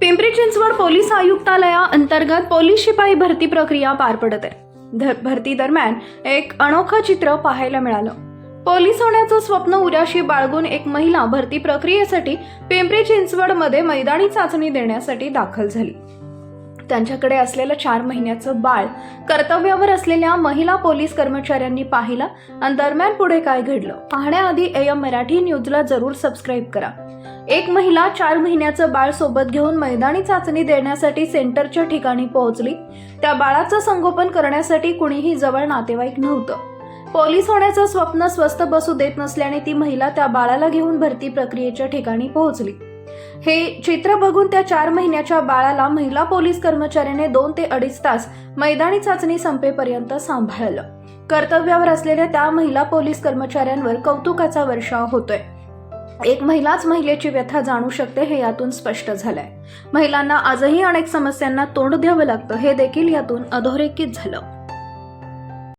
Pimpri Chinchwad police आयुक्तालया अंतर्गत police शिपाई भरती प्रक्रिया पार पडत आहे. ध- भरती दरम्यान एक अनोखं चित्र पाहायला मिळालं. पोलीस होण्याचं स्वप्न उद्याशी बाळगून एक महिला भरती प्रक्रियेसाठी पिंपरी चिंचवडमध्ये मैदानी चाचणी देण्यासाठी दाखल झाली. त्यांच्याकडे असलेलं चार महिन्याचं बाळ कर्तव्यावर असलेल्या महिला पोलीस कर्मचाऱ्यांनी पाहिलं आणि दरम्यान पुढे काय घडलं? पाहण्याआधी एम मराठी न्यूजला जरूर सबस्क्राईब करा. एक महिला चार महिन्याचं बाळ सोबत घेऊन मैदानी चाचणी देण्यासाठी सेंटरच्या ठिकाणी पोहोचली. त्या बाळाचं संगोपन करण्यासाठी कुणीही जवळ नातेवाईक नव्हतं. पोलीस होण्याचं स्वप्न स्वस्त बसू देत नसल्याने ती महिला त्या बाळाला घेऊन भरती प्रक्रियेच्या ठिकाणी पोहोचली. हे चित्र बघून त्या चार महिन्याच्या बाळाला महिला पोलीस कर्मचाऱ्याने दोन ते अडीच तास मैदानी चाचणी संपेपर्यंत सांभाळलं. कर्तव्यावर असलेल्या त्या महिला पोलीस कर्मचाऱ्यांवर कौतुकाचा वर्षाव होतोय. एक महिलाच महिलेची व्यथा जाणू शकते हे यातून स्पष्ट झालंय. महिलांना आजही अनेक समस्यांना तोंड द्यावं लागतं हे देखील यातून अधोरेखित झालं.